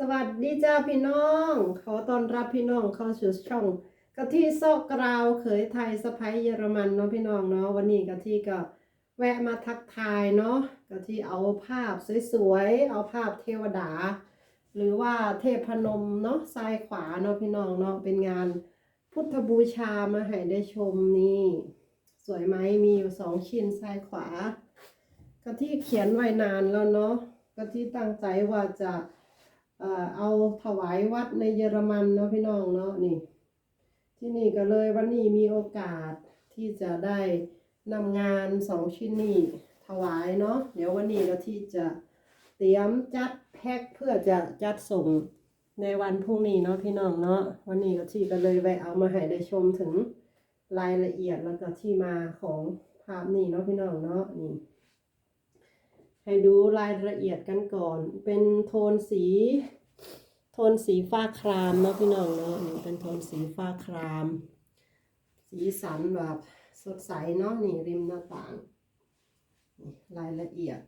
สวัสดีจ้าพี่น้อง ขอต้อนรับพี่น้องเข้าสู่ช่องกะที่ซกกราวเขยไทยสะพ้ยเยอรมันเนาะพี่น้องเนาะวันนี้กะที่ก็แวะมาทักทายเนาะกะที่เอาภาพสวยๆเอาภาพเทวดา หรือว่าเทพนมเนาะซ้ายขวาเนาะพี่น้องเนาะเป็นงานพุทธบูชามาให้ได้ชมนี่ สวยไหมมีอยู่สองชิ้นซ้ายขวาก็ที่เขียนไว้นานแล้วเนาะก็ที่ตั้งใจว่าจะ เออเอาถวายวัดในเยอรมันเนาะพี่น้องเนาะนี่ ที่นี่ก็เลยวันนี้มีโอกาสที่จะได้นำงานสองชิ้นนี้ถวายเนาะเดี๋ยววันนี้ก็ที่จะเตรียมจัดแพ็คเพื่อจะจัดส่งในวันพรุ่งนี้เนาะพี่น้องเนาะวันนี้ก็ที่ก็เลยแวะเอามาให้ได้ชมถึงรายละเอียดแล้วก็ที่มาของภาพนี้เนาะพี่น้องเนาะนี่ ให้ดูรายละเอียดกันก่อน เป็นโทนสี โทนสีฟ้าครามเนาะพี่น้องเนาะนี่เป็นโทนสีฟ้าคราม สีสันแบบสดใสเนาะนี่ริมหน้าต่าง รายละเอียด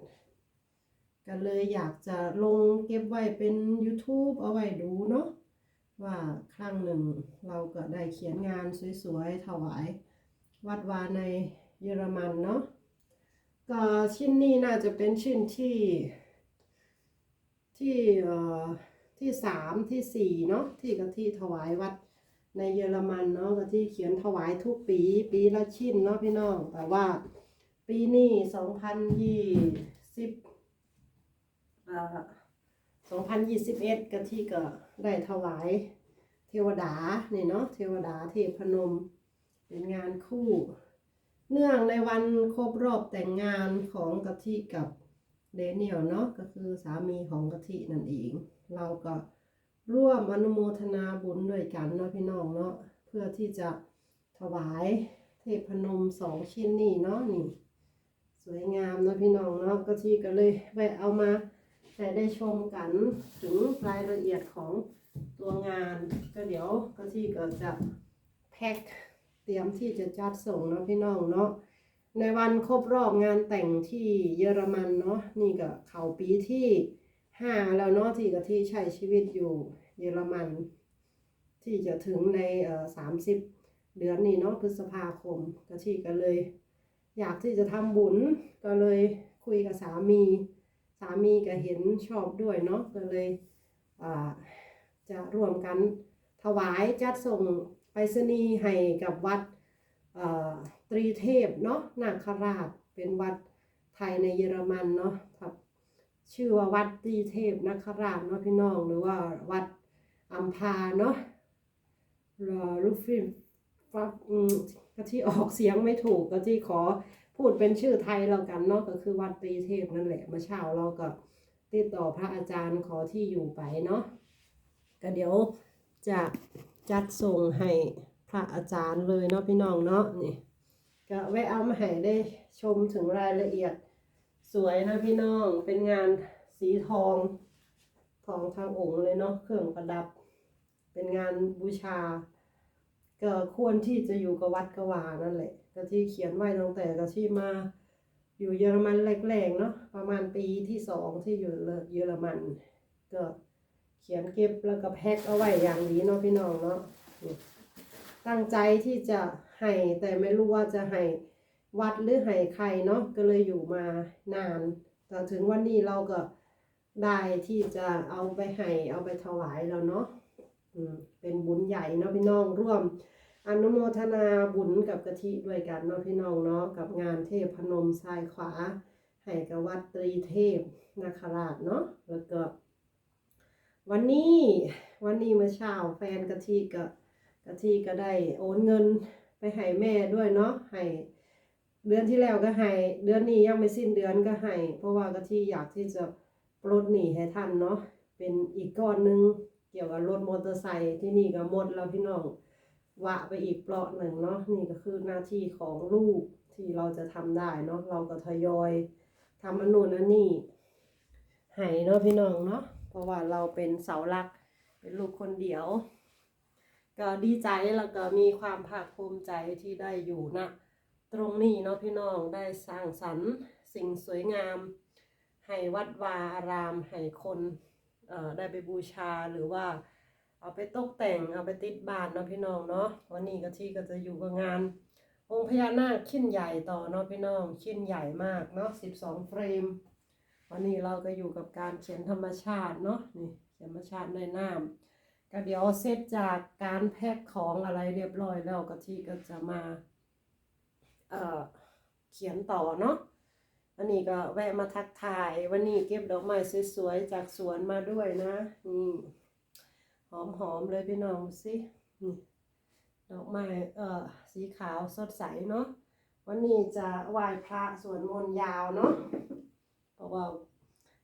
ก็เลยอยากจะลงเก็บไว้เป็น YouTube เอาไว้ดูเนาะว่าครั้งหนึ่งเราก็ได้เขียนงานสวยๆถวาย วัดวาในเยอรมันเนาะ ก็ชิ้นนี้น่าจะเป็นชิ้นที่ ที่เอ่อที่สามที่สี่เนาะที่กะที่ถวายวัดในเยอรมันเนาะกะที่เขียนถวายทุกปี ปีละชิ้นเนาะพี่น้องแต่ว่าปีนี้สองพันยี่สิบเอ่อสองพันยี่สิบเอ็ดกะที่ก็ได้ถวายเทวดานี่เนาะเทวดาเทพนมเป็นงานคู่ เนื่องในวันครบรอบแต่งงานของกะทิกับเดเนียลเนาะก็คือสามีของกะทินั่นเอง เราก็ร่วมอนุโมทนาบุญด้วยกันเนาะพี่น้องเนาะเพื่อที่จะถวายเทพนมสองชิ้นนี่เนาะนี่ สวยงามเนาะพี่น้องเนาะกะทิก็เลยแวะเอามาให้ได้ชมกันถึงรายละเอียดของตัวงาน ก็เดี๋ยวกะทิก็จะแพ็ค เตรียมที่จะจัดส่งเนาะพี่น้องเนาะในวันครบรอบงานแต่งที่เยอรมันเนาะนี่ก็เขาปีที่ห้าแล้วเนาะที่กะที่ใช้ชีวิตอยู่เยอรมัน ที่จะถึงในเอ่อสามสิบเดือนนี้เนาะพฤษภาคมกะที่ก็เลย อยากที่จะทำบุญก็เลยคุยกับสามี สามีก็เห็นชอบด้วยเนาะก็เลยอ่าจะร่วมกันถวายจัดส่ง ไปรษณีย์ให้กับวัดตรีเทพเนาะนาคราชเป็นวัดไทยในเยอรมันเนาะครับชื่อว่าวัดตรีเทพนาคราชเนาะพี่น้องหรือว่าวัดอัมพาเนาะรอลูกฟิลฟักก็ที่ออกเสียงไม่ถูกก็ที่ขอพูดเป็นชื่อไทยแล้วกันเนาะก็คือวัดตรีเทพนั่นแหละมื่อเช้าเราก็ติดต่อพระอาจารย์ขอที่อยู่ไปเนาะก็เดี๋ยวจะ จัดส่งให้พระอาจารย์เลยเนาะพี่น้องเนาะนี่ก็แวะเอามาให้ได้ชมถึงรายละเอียดสวยนะพี่น้องเป็นงานสีทองทองทางองค์เลยเนาะเครื่องประดับ เป็นงานบูชา ก็ควรที่จะอยู่กับวัดกวานั่นแหละ ก็ที่เขียนไว้ตั้งแต่ก็ที่มาอยู่เยอรมันแรกๆเนาะประมาณปีที่สองที่อยู่เยอรมันก็ ขียนเก็บแล้วก็แพ็คเอาไว้อย่างดีเนาะพี่น้องเนาะตั้งใจที่จะให้แต่ไม่รู้ว่าจะให้วัดหรือให้ใครเนาะก็เลยอยู่มานานแต่ถึงวันนี้เราก็ได้ที่จะเอาไปให้เอาไปถวายแล้วเนาะอืมเป็นบุญใหญ่เนาะพี่น้องร่วม อนุโมทนาบุญกับกะทิด้วยกันเนาะพี่น้องเนาะกับงานเทพพนมซ้ายขวา ให้กับวัดตรีเทพนาคราชเนาะแล้วก็ วันนี้วันนี้เมื่อเช้าแฟนกะทิก็กะทิก็ได้โอนเงินไปให้แม่ด้วยเนาะให้เดือนที่แล้วก็ให้เดือนนี้ยังไม่สิ้นเดือนก็ให้เพราะว่ากะทิอยากที่จะปลดหนี้ให้ท่านเนาะเป็นอีกก้อนหนึงเกี่ยวกับรถมอเตอร์ไซค์ที่นี่ก็หมดแล้วพี่น้องวะไปอีกเปลาะหนึ่งเนาะนี่ก็คือหน้าที่ของลูกที่เราจะทำได้เนาะเราก็ทยอยทำอันนู้นอันนี้ให้เนาะพี่น้องเนาะ ราะว่าเราเป็นเสาหลัก เป็นลูกคนเดียว ก็ดีใจแล้วก็มีความภาคภูมิใจที่ได้อยู่นะตรงนี้เนาะพี่น้องได้สร้างสรรค์สิ่งสวยงาม ให้วัดวาอารามให้คนเอ่อได้ไปบูชาหรือว่า เอาไปตกแต่งเอาไปติดบ้านเนาะพี่น้องเนาะวันนี้กะที่ก็จะอยู่กับงาน องค์พญานาคชิ้นใหญ่ต่อเนาะพี่น้องชิ้นใหญ่มากเนาะ12เฟรม วันนี้เราก็อยู่กับการเขียนธรรมชาติเนาะนี่เขียนธรรมชาติในน้ำก็เดี๋ยวเสร็จจากการแพ็คของอะไรเรียบร้อยแล้วกะที่ก็จะมาเอ่อเขียนต่อเนาะวันนี้ก็แวะมาทักทาย วันนี้เก็บดอกไม้สวยๆจากสวนมาด้วยนะนี่หอมๆเลยพี่น้องสินี่ดอกไม้เอ่อสีขาวสดใสเนาะวันนี้จะไหว้พระสวดมนต์ยาวเนาะ เพราะว่า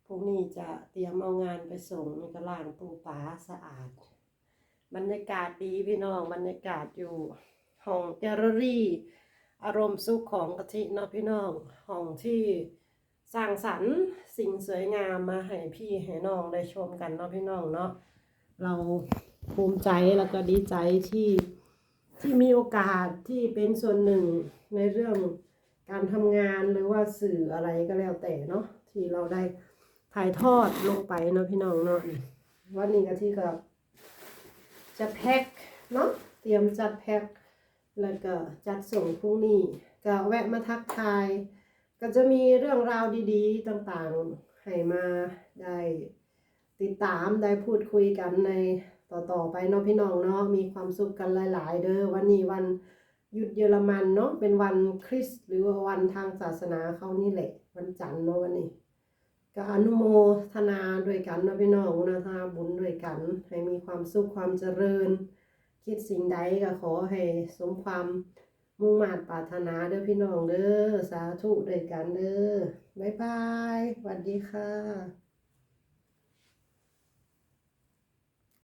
พรุ่งนี้จะเตรียมเอางานไปส่งในกระลางปูป๋าสะอาด บรรยากาศดีพี่น้องบรรยากาศอยู่ห้องแกลเลอรี่อารมณ์สุขของกะทิเนาะพี่น้องห้องที่สร้างสรรค์สิ่งสวยงามมาให้พี่ให้น้องได้ชมกันเนาะพี่น้องเนาะเราภูมิใจแล้วก็ดีใจที่ที่มีโอกาสที่เป็นส่วนหนึ่งในเรื่องการทำงานหรือว่าสื่ออะไรก็แล้วแต่เนาะ ที่เราได้ถ่ายทอดลงไปเนาะพี่น้องเนาะวันนี้ก็ที่กับจะแพ็คเนาะเตรียมจัดแพ็คแล้วก็จัดส่งพรุ่งนี้ก็แวะมาทักทาย ก็จะมีเรื่องราวดีๆต่างๆให้มาได้ติดตามได้พูดคุยกันในต่อต่อไปเนาะพี่น้องเนาะมีความสุขกันหลาย ๆ เด้อวันนี้วันหยุดเยอรมันเนาะเป็นวันคริสต์หรือว่าวันทางศาสนาเขานี่แหละ วันจันทร์เนาะวันนี้ ก็อนุโมทนาด้วยกันนาะพี่น้องอนุโมทนาบุญด้วยกัน ให้มีความสุขความเจริญ คิดสิ่งใดก็ขอให้สมความมุ่งมา่ปรารถนาเด้อพี่น้องเด้อสาธุด้วยกันเด้อบ๊ายบายสวัสดีค่ะ